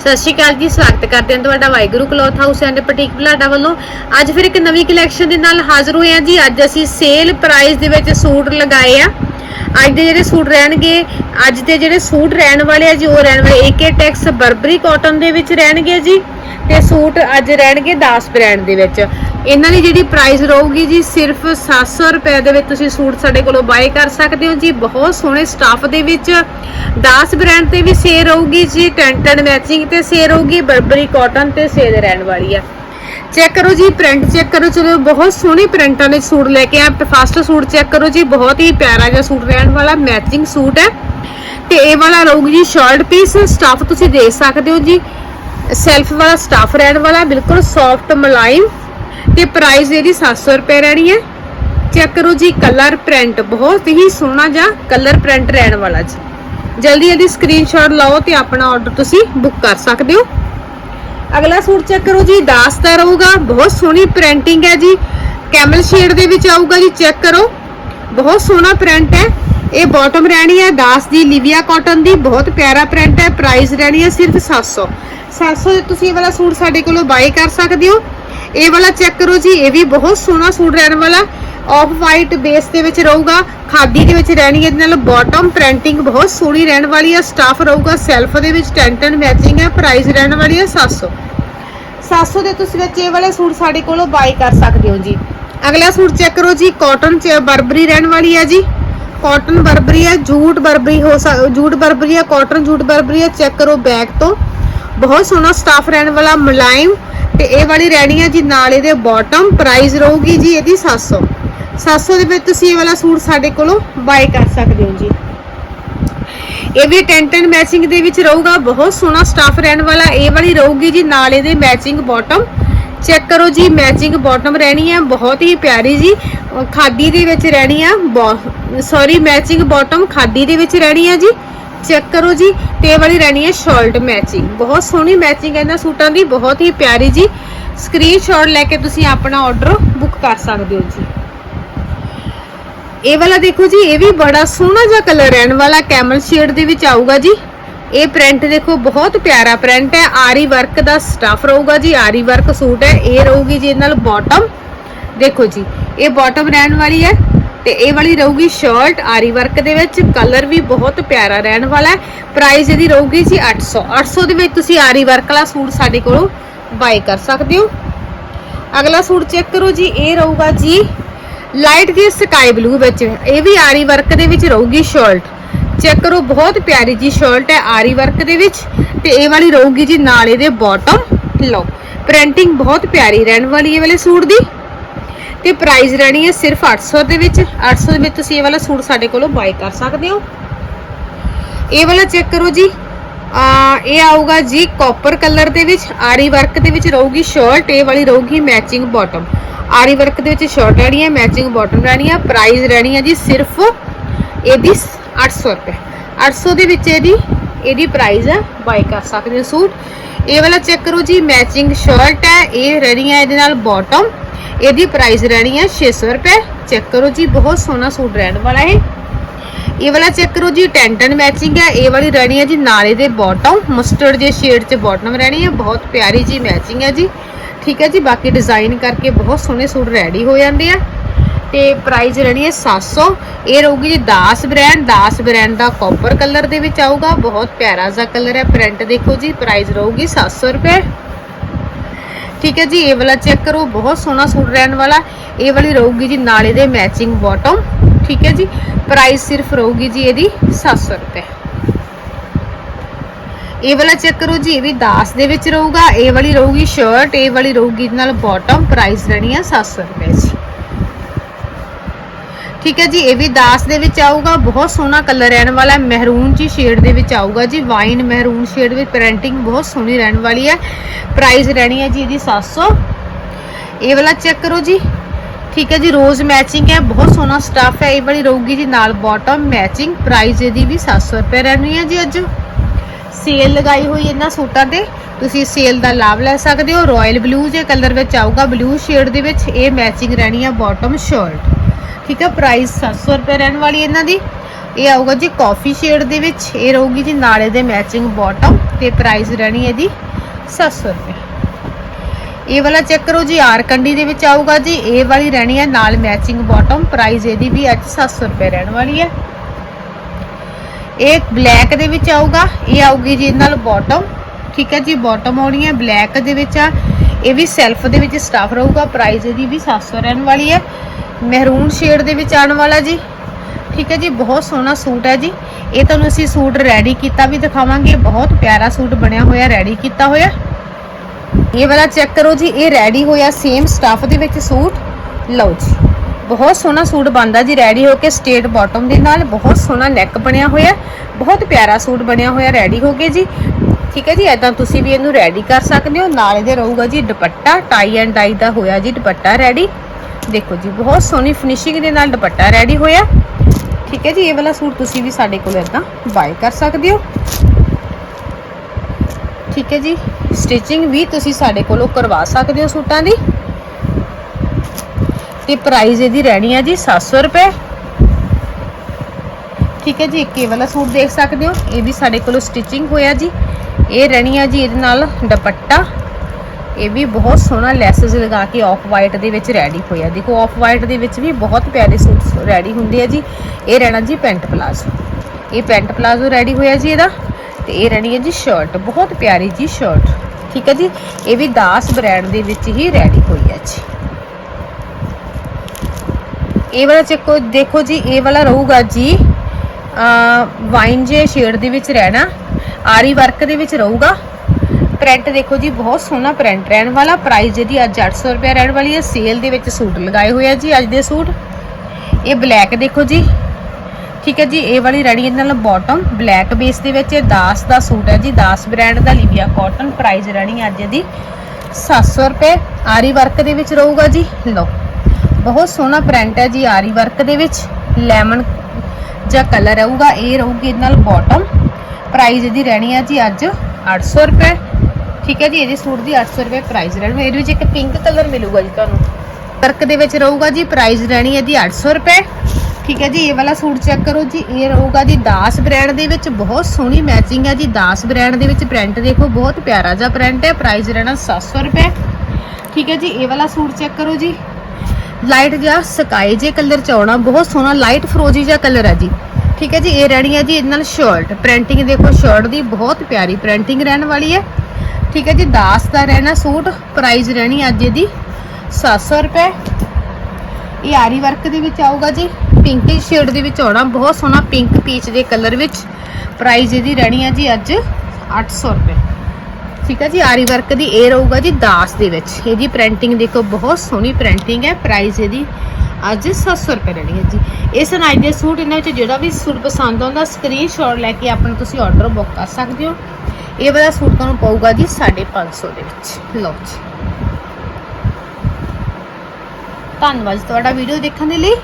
ਸਤਿ ਸ਼੍ਰੀ ਅਕਾਲ ਜੀ, ਸਵਾਗਤ ਕਰਦੇ ਹਾਂ ਤੁਹਾਡਾ Waheguru cloth house and boutique Balada ਵੱਲੋਂ। ਅੱਜ ਫਿਰ ਇੱਕ ਨਵੀਂ ਕਲੈਕਸ਼ਨ ਦੇ ਨਾਲ ਹਾਜ਼ਰ ਹੋਏ ਹਾਂ ਜੀ। ਅੱਜ ਅਸੀਂ ਸੇਲ ਪ੍ਰਾਈਸ ਦੇ ਵਿੱਚ ਸੂਟ ਲਗਾਏ ਆ। ਅੱਜ ਦੇ ਜਿਹੜੇ ਸੂਟ ਰਹਿਣਗੇ, ਅੱਜ ਦੇ ਜਿਹੜੇ ਸੂਟ ਰਹਿਣ ਵਾਲੇ ਆ ਜੀ, ਉਹ ਰਹਿਣ ਵਾਲੇ ਏਕੇ ਟੈਕਸ ਬਰਬਰੀ ਕਾਟਨ ਦੇ ਵਿੱਚ ਰਹਿਣਗੇ ਜੀ ਤੇ ਸੂਟ ਅੱਜ ਰਹਿਣਗੇ 10 ਬ੍ਰਾਂਡ ਦੇ ਵਿੱਚ। ਇਹਨਾਂ ਦੀ ਜਿਹੜੀ ਪ੍ਰਾਈਸ ਰਹੂਗੀ ਜੀ, ਸਿਰਫ 700 ਰੁਪਏ ਦੇ ਵਿੱਚ ਤੁਸੀਂ ਸੂਟ ਸਾਡੇ ਕੋਲੋਂ ਬਾਏ ਕਰ ਸਕਦੇ ਹੋ ਜੀ, ਬਹੁਤ ਸੋਹਣੇ ਸਟਾਫ ਦੇ ਵਿੱਚ। 10 ਬ੍ਰਾਂਡ ਤੇ ਵੀ ਸੇਲ ਰਹੂਗੀ ਜੀ ਟੈਂਟਨ ਮੈਚਿੰਗ ਤੇ ਸੇਲ ਰਹੂਗੀ ਬਰਬਰੀ ਕਾਟਨ ਤੇ ਸੇਲ ਰਹਿਣ ਵਾਲੀ ਆ। ਚੈੱਕ ਕਰੋ ਜੀ ਪ੍ਰਿੰਟ ਚੈੱਕ ਕਰੋ, ਚਲੋ ਬਹੁਤ ਸੋਹਣੇ ਪ੍ਰਿੰਟਾਂ ਦੇ ਸੂਟ ਲੈ ਕੇ ਆ ਫਸਟ ਸੂਟ ਚੈੱਕ ਕਰੋ ਜੀ, ਬਹੁਤ ਹੀ ਪਿਆਰਾ ਜਿਹਾ ਸੂਟ, ਰਹਿਣ ਵਾਲਾ ਮੈਚਿੰਗ ਸੂਟ ਹੈ। ਤੇ ਇਹ ਵਾਲਾ ਰਹੂਗੀ ਜੀ ਸ਼ਾਰਟ ਪੀਸ ਸਟਾਫ ਤੁਸੀਂ ਦੇਖ ਸਕਦੇ ਹੋ ਜੀ। ਸੈਲਫ ਵਾਲਾ ਸਟਾਫ ਰਹਿਣ ਵਾਲਾ, ਬਿਲਕੁਲ ਸੌਫਟ ਮਲਾਈਮ ਤੇ ਪ੍ਰਾਈਸ ਇਹਦੀ 700 ਰੁਪਏ ਰਹਿਣੀ ਹੈ। ਚੈੱਕ ਕਰੋ ਜੀ ਕਲਰ ਪ੍ਰਿੰਟ ਬਹੁਤ ਹੀ ਸੋਹਣਾ ਜਿਹਾ ਕਲਰ ਪ੍ਰਿੰਟ ਰਹਿਣ ਵਾਲਾ ਜੀ। ਜਲਦੀ ਜਲਦੀ ਸਕਰੀਨਸ਼ਾਟ ਲਓ ਤੇ ਆਪਣਾ ਆਰਡਰ ਤੁਸੀਂ ਬੁੱਕ ਕਰ ਸਕਦੇ ਹੋ। ਅਗਲਾ ਸੂਟ ਚੈੱਕ ਕਰੋ ਜੀ, ਦਾਸ ਦਾ ਰਹੂਗਾ। ਬਹੁਤ ਸੋਹਣੀ ਪ੍ਰਿੰਟਿੰਗ ਹੈ ਜੀ। ਕੈਮਲ ਸ਼ੇਡ ਦੇ ਵਿੱਚ ਆਊਗਾ ਜੀ ਚੈੱਕ ਕਰੋ। ਬਹੁਤ ਸੋਹਣਾ ਪ੍ਰਿੰਟ ਹੈ। ਇਹ ਬਾਟਮ ਰਹਿਣੀ ਹੈ, ਦਾਸ ਦੀ ਲਿਵੀਆ ਕਾਟਨ ਦੀ। ਬਹੁਤ ਪਿਆਰਾ ਪ੍ਰਿੰਟ ਹੈ ਪ੍ਰਾਈਸ ਰਹਿਣੀ ਹੈ ਸਿਰਫ 700 700 ਦੇ ਤੁਸੀਂ ਇਹ ਵਾਲਾ ਸੂਟ ਸਾਡੇ ਕੋਲੋਂ ਬਾਈ ਕਰ ਸਕਦੇ ਹੋ। ਇਹ ਵਾਲਾ ਚੈੱਕ ਕਰੋ ਜੀ, ਇਹ ਵੀ ਬਹੁਤ ਸੋਹਣਾ ਸੂਟ ਰਹਿਣ ਵਾਲਾ। ਆਫ ਵਾਈਟ ਬੇਸ ਦੇ ਵਿੱਚ ਰਹੂਗਾ ਖਾਦੀ ਦੇ ਵਿੱਚ ਰਹਿਣੀ ਹੈ, ਇਹਦੇ ਨਾਲ ਬਾਟਮ ਪ੍ਰਿੰਟਿੰਗ ਬਹੁਤ ਸੋਹਣੀ ਰਹਿਣ ਵਾਲੀ ਆ ਸਟਾਫ ਰਹੂਗਾ ਸੈਲਫ ਦੇ ਵਿੱਚ ਟੈਂਟਨ ਮੈਚਿੰਗ ਹੈ ਪ੍ਰਾਈਸ ਰਹਿਣ ਵਾਲੀ ਹੈ 700 700 ਦੇ ਤੁਸੀਂ ਵਿੱਚ ਇਹ ਵਾਲੇ ਸੂਟ ਸਾਡੇ ਕੋਲੋਂ ਬਾਈ ਕਰ ਸਕਦੇ ਹੋ ਜੀ। ਅਗਲਾ ਸੂਟ ਚੈੱਕ ਕਰੋ ਜੀ ਕਾਟਨ ਚ ਬਰਬਰੀ ਰਹਿਣ ਵਾਲੀ ਆ ਜੀ। ਕਾਟਨ ਬਰਬਰੀ ਹੈ, ਜੂਟ ਬਰਬਰੀ ਹੋ ਸਕ, ਜੂਟ ਬਰਬਰੀ ਆ ਕਾਟਨ ਜੂਟ ਬਰਬਰੀ ਆ ਚੈੱਕ ਕਰੋ ਬੈਕ ਤੋਂ। ਬਹੁਤ ਸੋਹਣਾ ਸਟਾਫ ਰਹਿਣ ਵਾਲਾ ਮੁਲਾਇਮ, ਤੇ ਇਹ ਵਾਲੀ ਰਹਿਣੀ ਹੈ ਜੀ, ਨਾਲ ਇਹਦੇ ਬਾਟਮ ਪ੍ਰਾਈਸ ਰਹੂਗੀ ਜੀ ਇਹਦੀ 700 700 ਦੇ ਵਿੱਚ ਤੁਸੀਂ ਇਹ ਵਾਲਾ ਸੂਟ ਸਾਡੇ ਕੋਲੋਂ ਬਾਏ ਕਰ ਸਕਦੇ ਹੋ ਜੀ। ਇਹ ਵੀ ਟੈਂਟਨ ਮੈਚਿੰਗ ਦੇ ਵਿੱਚ ਰਹੂਗਾ, ਬਹੁਤ ਸੋਹਣਾ ਸਟਾਫ ਰਹਿਣ ਵਾਲਾ ਇਹ ਵਾਲੀ ਰਹੂਗੀ ਜੀ, ਨਾਲ ਇਹਦੇ ਮੈਚਿੰਗ ਬਾਟਮ ਚੈੱਕ ਕਰੋ ਜੀ ਮੈਚਿੰਗ ਬਾਟਮ ਰਹਿਣੀ ਹੈ ਬਹੁਤ ਹੀ ਪਿਆਰੀ ਜੀ। ਖਾਦੀ ਦੇ ਵਿੱਚ ਰਹਿਣੀ ਆ ਸੌਰੀ ਮੈਚਿੰਗ ਬਾਟਮ ਖਾਦੀ ਦੇ ਵਿੱਚ ਰਹਿਣੀ ਹੈ ਜੀ। ਚੈੱਕ ਕਰੋ ਜੀ, ਤੇ ਇਹ ਵਾਲੀ ਰਹਿਣੀ ਹੈ ਸ਼ਰਟ ਮੈਚਿੰਗ ਬਹੁਤ ਸੋਹਣੀ ਮੈਚਿੰਗ ਹੈ ਇਹਨਾਂ ਸੂਟਾਂ ਦੀ, ਬਹੁਤ ਹੀ ਪਿਆਰੀ ਜੀ। ਸਕਰੀਨਸ਼ਾਟ ਲੈ ਕੇ ਤੁਸੀਂ ਆਪਣਾ ਆਰਡਰ ਬੁੱਕ ਕਰ ਸਕਦੇ ਹੋ ਜੀ। ਇਹ ਵਾਲਾ ਦੇਖੋ ਜੀ, ਇਹ ਵੀ ਬੜਾ ਸੋਹਣਾ ਜਿਹਾ ਕਲਰ ਰਹਿਣ ਵਾਲਾ ਕੈਮਲ ਸ਼ੇਡ ਦੇ ਵਿੱਚ ਆਊਗਾ ਜੀ। ਇਹ ਪ੍ਰਿੰਟ ਦੇਖੋ, ਬਹੁਤ ਪਿਆਰਾ ਪ੍ਰਿੰਟ ਹੈ। ਆਰੀ ਵਰਕ ਦਾ ਸਟਫ ਰਹੂਗਾ ਜੀ, ਆਰੀ ਵਰਕ ਸੂਟ ਹੈ। ਇਹ ਰਹੂਗੀ ਜੀ ਇਹਦੇ ਨਾਲ ਬਾਟਮ ਦੇਖੋ ਜੀ, ਇਹ ਬਾਟਮ ਰਹਿਣ ਵਾਲੀ ਹੈ ਤੇ ਇਹ ਵਾਲੀ ਰਹੂਗੀ ਸ਼ਰਟ ਆਰੀ ਵਰਕ ਦੇ ਵਿੱਚ। ਕਲਰ ਵੀ ਬਹੁਤ ਪਿਆਰਾ ਰਹਿਣ ਵਾਲਾ ਹੈ। ਪ੍ਰਾਈਸ ਇਹਦੀ ਰਹੂਗੀ ਜੀ 800 800 ਦੇ ਵਿੱਚ ਤੁਸੀਂ ਆਰੀ ਵਰਕ ਵਾਲਾ ਸੂਟ ਸਾਡੇ ਕੋਲੋਂ ਬਾਈ ਕਰ ਸਕਦੇ ਹੋ। ਅਗਲਾ ਸੂਟ ਚੈੱਕ ਕਰੋ ਜੀ, ਇਹ ਰਹੂਗਾ ਜੀ ਲਾਈਟ ਜੀ ਸਕਾਈ ਬਲੂ ਵਿੱਚ ਇਹ ਵੀ ਆਰੀ ਵਰਕ ਦੇ ਵਿੱਚ ਰਹੂਗੀ ਸ਼ਰਟ। ਚੈੱਕ ਕਰੋ, ਬਹੁਤ ਪਿਆਰੀ ਜੀ ਸ਼ਰਟ ਹੈ ਆਰੀ ਵਰਕ ਦੇ ਵਿੱਚ ਤੇ ਇਹ ਵਾਲੀ ਰਹੂਗੀ ਜੀ ਨਾਲ ਇਹਦੇ ਬਾਟਮ ਲਓ ਪ੍ਰਿੰਟਿੰਗ ਬਹੁਤ ਪਿਆਰੀ, ਰਹਿਣ ਵਾਲੀ ਇਹ ਵਾਲੇ ਸੂਟ ਦੀ। ਤੇ ਪ੍ਰਾਈਸ ਰਹਿਣੀ ਹੈ ਸਿਰਫ 800 ਦੇ ਵਿੱਚ। 800 ਦੇ ਵਿੱਚ ਤੁਸੀਂ ਇਹ ਵਾਲਾ ਸੂਟ ਸਾਡੇ ਕੋਲੋਂ ਬਾਈ ਕਰ ਸਕਦੇ ਹੋ। ਇਹ ਵਾਲਾ ਚੈੱਕ ਕਰੋ ਜੀ। ਆ, ਇਹ ਆਊਗਾ ਜੀ ਕਾਪਰ ਕਲਰ ਦੇ ਵਿੱਚ, ਆਰੀ ਵਰਕ ਦੇ ਵਿੱਚ ਰਹੂਗੀ ਸ਼ਰਟ, ਇਹ ਵਾਲੀ ਰਹੂਗੀ ਮੈਚਿੰਗ ਬਾਟਮ ਆਰੀ ਵਰਕ ਦੇ ਵਿੱਚ ਸ਼ਰਟ ਰਹਿਣੀ ਹੈ ਮੈਚਿੰਗ ਬਾਟਮ ਰਹਿਣੀ ਹੈ ਪ੍ਰਾਈਸ ਰਹਿਣੀ ਹੈ ਜੀ ਸਿਰਫ ਇਹਦੀ 800 ਰੁਪਏ। 800 ਦੇ ਵਿੱਚ ਇਹਦੀ ਇਹਦੀ ਪ੍ਰਾਈਸ ਹੈ ਬਾਈ ਕਰ ਸਕਦੇ ਹੋ ਸੂਟ। ਇਹ ਵਾਲਾ ਚੈੱਕ ਕਰੋ ਜੀ ਮੈਚਿੰਗ ਸ਼ਰਟ ਹੈ, ਇਹ ਰਹਿਣੀ ਹੈ ਇਹਦੇ ਨਾਲ ਬਾਟਮ ਇਹਦੀ ਪ੍ਰਾਈਸ ਰਹਿਣੀ ਹੈ 600 ਰੁਪਏ। ਚੈੱਕ ਕਰੋ ਜੀ, ਬਹੁਤ ਸੋਹਣਾ ਸੂਟ ਰਹਿਣ ਵਾਲਾ ਹੈ ਇਹ ਵਾਲਾ ਚੈੱਕ ਕਰੋ ਜੀ ਟੈਂਟਨ ਮੈਚਿੰਗ ਹੈ, ਇਹ ਵਾਲੀ ਰਹਿਣੀ ਹੈ ਜੀ ਨਾਲੇ ਦੇ ਬਾਟਮ ਮਸਟਰਡ ਜੇ ਸ਼ੇਡ 'ਚ ਬਾਟਮ ਰਹਿਣੀ ਹੈ, ਬਹੁਤ ਪਿਆਰੀ ਜੀ ਮੈਚਿੰਗ ਹੈ ਜੀ। ਠੀਕ ਹੈ ਜੀ, ਬਾਕੀ ਡਿਜ਼ਾਈਨ ਕਰਕੇ ਬਹੁਤ ਸੋਹਣੇ ਸੂਟ ਰੈਡੀ ਹੋ ਜਾਂਦੇ ਆ। ਤੇ ਪ੍ਰਾਈਸ ਰਹਿਣੀ ਹੈ 700 ਇਹ ਰਹੂਗੀ ਜੀ 10 ਬ੍ਰਾਂਡ। 10 ਬ੍ਰਾਂਡ ਦਾ ਕਾਪਰ ਕਲਰ ਦੇ ਵਿੱਚ ਆਊਗਾ। ਬਹੁਤ ਪਿਆਰਾ ਜਿਹਾ ਕਲਰ ਹੈ। ਪ੍ਰਿੰਟ ਦੇਖੋ ਜੀ ਪ੍ਰਾਈਸ ਰਹੂਗੀ 700 ਰੁਪਏ। ਠੀਕ ਹੈ ਜੀ, ਇਹ ਵਾਲਾ ਚੈੱਕ ਕਰੋ। ਬਹੁਤ ਸੋਹਣਾ ਸੂਟ ਰਹਿਣ ਵਾਲਾ। ਇਹ ਵਾਲੀ ਰਹੂਗੀ ਜੀ ਨਾਲੇ ਦੇ ਮੈਚਿੰਗ ਬਾਟਮ ਠੀਕ ਹੈ ਜੀ ਪ੍ਰਾਈਸ ਸਿਰਫ ਰਹੂਗੀ ਜੀ ਇਹਦੀ 700 ਰੁਪਏ। ਇਹ ਵਾਲਾ ਚੈੱਕ ਕਰੋ ਜੀ, ਇਹ ਵੀ ਦਾਸ ਦੇ ਵਿੱਚ ਰਹੂਗਾ, ਇਹ ਵਾਲੀ ਰਹੂਗੀ ਸ਼ਰਟ ਇਹ ਵਾਲੀ ਰਹੂਗੀ ਇਹਦੇ ਨਾਲ ਬਾਟਮ ਪ੍ਰਾਈਸ ਰਹਿਣੀ ਹੈ 700 ਰੁਪਏ ਜੀ। ਠੀਕ ਹੈ ਜੀ, ਇਹ ਵੀ ਦਾਸ ਦੇ ਵਿੱਚ ਆਊਗਾ, ਬਹੁਤ ਸੋਹਣਾ ਕਲਰ ਰਹਿਣ ਵਾਲਾ ਹੈ ਮਹਿਰੂਨ ਜੀ ਸ਼ੇਡ ਦੇ ਵਿੱਚ ਆਊਗਾ ਜੀ ਵਾਈਨ ਮਹਿਰੂਨ ਸ਼ੇਡ ਵਿੱਚ ਪ੍ਰਿੰਟਿੰਗ ਬਹੁਤ ਸੋਹਣੀ ਰਹਿਣ ਵਾਲੀ ਹੈ ਪ੍ਰਾਈਸ ਰਹਿਣੀ ਹੈ ਜੀ ਇਹਦੀ 700 ਇਹ ਵਾਲਾ ਚੈੱਕ ਕਰੋ ਜੀ। ਠੀਕ ਹੈ ਜੀ ਰੋਜ਼ ਮੈਚਿੰਗ ਹੈ, ਬਹੁਤ ਸੋਹਣਾ ਸਟਾਫ ਹੈ, ਇਹ ਵਾਲੀ ਰਹੂਗੀ ਜੀ ਨਾਲ ਬਾਟਮ ਮੈਚਿੰਗ ਪ੍ਰਾਈਸ ਇਹਦੀ ਵੀ 700 ਰੁਪਏ ਰਹਿਣੀ ਹੈ ਜੀ ਅੱਜ। ਸੇਲ ਲਗਾਈ ਹੋਈ ਇਹਨਾਂ ਸੂਟਾਂ ਤੇ, ਤੁਸੀਂ ਸੇਲ ਦਾ ਲਾਭ ਲੈ ਸਕਦੇ ਹੋ। ਰਾਇਲ ਬਲੂ ਜੇ ਕਲਰ ਵਿੱਚ ਆਊਗਾ ਬਲੂ ਸ਼ੇਡ ਦੇ ਵਿੱਚ ਇਹ ਮੈਚਿੰਗ ਰਹਿਣੀ ਆ ਬਾਟਮ ਸ਼ਰਟ ਠੀਕ ਹੈ ਪ੍ਰਾਈਸ 700 ਰੁਪਏ ਰਹਿਣ ਵਾਲੀ ਇਹਨਾਂ ਦੀ। ਇਹ ਆਊਗਾ ਜੀ ਕਾਫੀ ਸ਼ੇਡ ਦੇ ਵਿੱਚ, ਇਹ ਰਹੂਗੀ ਜੀ ਨਾਲੇ ਦੇ ਮੈਚਿੰਗ ਬਾਟਮ ਤੇ ਪ੍ਰਾਈਸ ਰਹਿਣੀ ਹੈ ਜੀ 700 ਰੁਪਏ। ਇਹ ਵਾਲਾ ਚੈੱਕ ਕਰੋ ਜੀ ਆਰ ਕੰਡੀ ਦੇ ਵਿੱਚ ਆਊਗਾ ਜੀ, ਇਹ ਵਾਲੀ ਰਹਿਣੀ ਹੈ ਨਾਲ ਮੈਚਿੰਗ ਬਾਟਮ ਪ੍ਰਾਈਸ ਇਹਦੀ ਵੀ ਅੱਜ 700 ਰੁਪਏ ਰਹਿਣ ਵਾਲੀ ਹੈ ਇਹ ਬਲੈਕ ਦੇ ਵਿੱਚ ਆਊਗਾ, ਇਹ ਆਊਗੀ ਜੀ ਇਹਦੇ ਨਾਲ ਬਾਟਮ ਠੀਕ ਹੈ ਜੀ ਬਾਟਮ ਆਉਣੀ ਹੈ ਬਲੈਕ ਦੇ ਵਿੱਚ ਆ, ਇਹ ਵੀ ਸੈਲਫ ਦੇ ਵਿੱਚ ਸਟਾਫ ਰਹੂਗਾ ਪ੍ਰਾਈਸ ਇਹਦੀ ਵੀ 700 ਰਹਿਣ ਵਾਲੀ ਹੈ ਮਹਿਰੂਨ ਸ਼ੇਡ ਦੇ ਵਿੱਚ ਆਉਣ ਵਾਲਾ ਜੀ, ਠੀਕ ਹੈ ਜੀ, ਬਹੁਤ ਸੋਹਣਾ ਸੂਟ ਹੈ ਜੀ, ਇਹ ਤੁਹਾਨੂੰ ਅਸੀਂ ਸੂਟ ਰੈਡੀ ਕੀਤਾ ਵੀ ਦਿਖਾਵਾਂਗੇ, ਬਹੁਤ ਪਿਆਰਾ ਸੂਟ ਬਣਿਆ ਹੋਇਆ ਰੈਡੀ ਕੀਤਾ ਹੋਇਆ। ਇਹ ਵਾਲਾ ਚੈੱਕ ਕਰੋ ਜੀ, ਇਹ ਰੈਡੀ ਹੋਇਆ ਸੇਮ ਸਟਾਫ ਦੇ ਵਿੱਚ ਸੂਟ, ਲਓ ਜੀ। ਬਹੁਤ ਸੋਹਣਾ ਸੂਟ ਬਣਦਾ ਜੀ ਰੈਡੀ ਹੋ ਕੇ ਸਟੇਟ ਬਾਟਮ ਦੇ ਨਾਲ ਬਹੁਤ ਸੋਹਣਾ ਨੈਕ ਬਣਿਆ ਹੋਇਆ, ਬਹੁਤ ਪਿਆਰਾ ਸੂਟ ਬਣਿਆ ਹੋਇਆ ਰੈਡੀ ਹੋ ਗਏ ਜੀ। ਠੀਕ ਹੈ ਜੀ ਐਦਾਂ ਤੁਸੀਂ ਵੀ ਇਹਨੂੰ ਰੈਡੀ ਕਰ ਸਕਦੇ ਹੋ। ਨਾਲ ਇਹਦੇ ਰਹੂਗਾ ਜੀ ਦੁਪੱਟਾ ਟਾਈ ਐਂਡ ਡਾਈ ਦਾ ਹੋਇਆ ਜੀ ਦੁਪੱਟਾ ਰੈਡੀ ਦੇਖੋ ਜੀ, ਬਹੁਤ ਸੋਹਣੀ ਫਿਨਿਸ਼ਿੰਗ ਦੇ ਨਾਲ ਦੁਪੱਟਾ ਰੈਡੀ ਹੋਇਆ। ਠੀਕ ਹੈ ਜੀ, ਇਹ ਵਾਲਾ ਸੂਟ ਤੁਸੀਂ ਵੀ ਸਾਡੇ ਕੋਲ ਐਦਾਂ ਬਾਏ ਕਰ ਸਕਦੇ ਹੋ। ਠੀਕ ਹੈ ਜੀ ਸਟਿਚਿੰਗ ਵੀ ਤੁਸੀਂ ਸਾਡੇ ਕੋਲੋਂ ਕਰਵਾ ਸਕਦੇ ਹੋ ਸੂਟਾਂ ਦੀ। ਤੇ ਪ੍ਰਾਈਸ ਇਹਦੀ ਰਹਿਣੀ ਆ ਜੀ 700 ਰੁਪਏ। ਠੀਕ ਹੈ ਜੀ, ਇੱਕ ਇਹ ਵਾਲਾ ਸੂਟ ਦੇਖ ਸਕਦੇ ਹੋ, ਇਹ ਵੀ ਸਾਡੇ ਕੋਲੋਂ ਸਟਿਚਿੰਗ ਹੋਇਆ ਜੀ। ਇਹ ਰਹਿਣੀ ਆ ਜੀ ਇਹਦੇ ਨਾਲ ਦੁਪੱਟਾ। ਇਹ ਵੀ ਬਹੁਤ ਸੋਹਣਾ ਲੈਸਸ ਲਗਾ ਕੇ ਆਫ ਵਾਈਟ ਦੇ ਵਿੱਚ ਰੈਡੀ ਹੋਇਆ। ਦੇਖੋ ਆਫ ਵਾਈਟ ਦੇ ਵਿੱਚ ਵੀ ਬਹੁਤ ਪਿਆਰੇ ਸੂਟ ਰੈਡੀ ਹੁੰਦੇ ਆ ਜੀ। ਇਹ ਰਹਿਣਾ ਜੀ ਪੈਂਟ ਪਲਾਜ਼ੋ। ਇਹ ਪੈਂਟ ਪਲਾਜ਼ੋ ਰੈਡੀ ਹੋਇਆ ਜੀ ਇਹਦਾ ਤੇ ਇਹ ਰਹਿਣੀ ਹੈ ਜੀ ਸ਼ਰਟ ਬਹੁਤ ਪਿਆਰੀ ਜੀ ਸ਼ਰਟ ਠੀਕ ਹੈ ਜੀ, ਇਹ ਵੀ ਦਾਸ ਬ੍ਰਾਂਡ ਦੇ ਵਿੱਚ ਹੀ ਰੈਡੀ ਹੋਈ ਹੈ ਜੀ। ਇਹ ਵਾਲਾ ਚੱਕੋ ਦੇਖੋ ਜੀ, ਇਹ ਵਾਲਾ ਰਹੂਗਾ ਜੀ ਵਾਈਨ ਜੇ ਸ਼ੇਡ ਦੇ ਵਿੱਚ ਰਹਿਣਾ, ਆਰੀ ਵਰਕ ਦੇ ਵਿੱਚ ਰਹੂਗਾ। ਪ੍ਰਿੰਟ ਦੇਖੋ ਜੀ, ਬਹੁਤ ਸੋਹਣਾ ਪ੍ਰਿੰਟ ਰਹਿਣ ਵਾਲਾ। ਪ੍ਰਾਈਸ ਇਹਦੀ ਅੱਜ 800 ਰੁਪਏ ਰਹਿਣ ਵਾਲੀ ਹੈ। ਸੇਲ ਦੇ ਵਿੱਚ ਸੂਟ ਲਗਾਏ ਹੋਏ ਆ ਜੀ ਅੱਜ ਦੇ ਸੂਟ। ਇਹ ਬਲੈਕ ਦੇਖੋ ਜੀ। ਠੀਕ ਹੈ ਜੀ, ਇਹ ਵਾਲੀ ਰੈਡੀ ਇਹਨਾਂ ਨਾਲ ਬਾਟਮ ਬਲੈਕ ਬੇਸ ਦੇ ਵਿੱਚ ਇਹ ਦਾਸ ਦਾ ਸੂਟ ਹੈ ਜੀ। ਦਾਸ ਬ੍ਰਾਂਡ ਦਾ ਲਿਵਿਆ ਕਾਟਨ ਪ੍ਰਾਈਸ ਰਹਿਣੀ ਅੱਜ ਇਹਦੀ 700 ਰੁਪਏ। ਆਰੀ ਵਰਕ ਦੇ ਵਿੱਚ ਰਹੂਗਾ ਜੀ। ਲਓ। ਬਹੁਤ ਸੋਹਣਾ ਪ੍ਰਿੰਟ ਹੈ ਜੀ ਆਰੀ ਵਰਕ ਦੇ ਵਿੱਚ। ਲੈਮਨ ਜਾਂ ਕਲਰ ਰਹੂਗਾ, ਇਹ ਰਹੂਗੀ ਇਹਦੇ ਨਾਲ ਬਾਟਮ ਪ੍ਰਾਈਸ ਇਹਦੀ ਰਹਿਣੀ ਹੈ ਜੀ ਅੱਜ 800 ਰੁਪਏ। ਠੀਕ ਹੈ ਜੀ, ਇਹਦੇ ਸੂਟ ਦੀ 800 ਰੁਪਏ ਪ੍ਰਾਈਸ ਰਹਿਣੀ। ਇਹਦੇ ਵਿੱਚ ਇੱਕ ਪਿੰਕ ਕਲਰ ਮਿਲੂਗਾ ਜੀ ਤੁਹਾਨੂੰ। ਵਰਕ ਦੇ ਵਿੱਚ ਰਹੂਗਾ ਜੀ ਪ੍ਰਾਈਸ ਰਹਿਣੀ ਹੈ ਜੀ 800 ਰੁਪਏ। ਠੀਕ ਹੈ ਜੀ, ਇਹ ਵਾਲਾ ਸੂਟ ਚੈੱਕ ਕਰੋ ਜੀ, ਇਹ ਰਹੂਗਾ ਜੀ ਦਾਸ ਬ੍ਰਾਂਡ ਦੇ ਵਿੱਚ। ਬਹੁਤ ਸੋਹਣੀ ਮੈਚਿੰਗ ਹੈ ਜੀ ਦਾਸ ਬ੍ਰਾਂਡ ਦੇ ਵਿੱਚ। ਪ੍ਰਿੰਟ ਦੇਖੋ, ਬਹੁਤ ਪਿਆਰਾ ਜਿਹਾ ਪ੍ਰਿੰਟ ਹੈ। ਪ੍ਰਾਈਸ ਰਹਿਣਾ 700 ਰੁਪਏ। ਠੀਕ ਹੈ ਜੀ, ਇਹ ਵਾਲਾ ਸੂਟ ਚੈੱਕ ਕਰੋ ਜੀ। ਲਾਈਟ ਜਿਹਾ ਸਕਾਈ ਜੇ ਕਲਰ ਚ ਆਉਣਾ, ਬਹੁਤ ਸੋਹਣਾ ਲਾਈਟ ਫਰੋਜੀ ਜਿਹਾ ਕਲਰ ਹੈ ਜੀ। ਠੀਕ ਹੈ ਜੀ, ਇਹ ਰਹਿਣੀ ਹੈ ਜੀ ਇਹਦੇ ਨਾਲ ਸ਼ਰਟ ਪ੍ਰਿੰਟਿੰਗ ਦੇਖੋ ਸ਼ਰਟ ਦੀ ਬਹੁਤ ਪਿਆਰੀ ਪ੍ਰਿੰਟਿੰਗ ਰਹਿਣ ਵਾਲੀ ਹੈ। ਠੀਕ ਹੈ ਜੀ, ਦਾਸ ਦਾ ਰਹਿਣਾ ਸੂਟ ਪ੍ਰਾਈਸ ਰਹਿਣੀ ਅੱਜ ਇਹਦੀ 700 ਰੁਪਏ। ਇਹ ਆਰੀ ਵਰਕ ਦੇ ਵਿੱਚ ਆਊਗਾ ਜੀ ਪਿੰਕਿਸ਼ ਸ਼ੇਡ ਦੇ ਵਿੱਚ ਆਉਣਾ, ਬਹੁਤ ਸੋਹਣਾ ਪਿੰਕ ਪੀਚ ਦੇ ਕਲਰ ਵਿੱਚ। ਪ੍ਰਾਈਸ ਇਹਦੀ ਰਹਿਣੀ ਹੈ ਜੀ ਅੱਜ 800 ਰੁਪਏ। ਠੀਕ ਹੈ ਜੀ, ਆਰੀ ਵਰਕ ਦੀ ਇਹ ਰਹੂਗਾ ਜੀ ਦਾਸ ਦੇ ਵਿੱਚ। ਇਹਦੀ ਪ੍ਰਿੰਟਿੰਗ ਦੇਖੋ, ਬਹੁਤ ਸੋਹਣੀ ਪ੍ਰਿੰਟਿੰਗ ਹੈ। ਪ੍ਰਾਈਸ ਇਹਦੀ ਅੱਜ 700 ਰੁਪਏ ਰਹਿਣੀ ਹੈ ਜੀ। ਇਸ ਨਾਈ ਦੇ ਸੂਟ ਇਹਨਾਂ ਵਿੱਚ ਜਿਹੜਾ ਵੀ ਸੂਟ ਪਸੰਦ ਆਉਂਦਾ ਸਕਰੀਨਸ਼ਾਟ ਲੈ ਕੇ ਆਪਣਾ ਤੁਸੀਂ ਆਰਡਰ ਬੁੱਕ ਕਰ ਸਕਦੇ ਹੋ। ਇਹ ਵਾਲਾ ਸੂਟ ਤੁਹਾਨੂੰ ਪਊਗਾ ਜੀ 550 ਦੇ ਵਿੱਚ। ਲਓ ਜੀ। ਧੰਨਵਾਦ ਜੀ ਤੁਹਾਡਾ ਵੀਡੀਓ ਦੇਖਣ ਦੇ ਲਈ।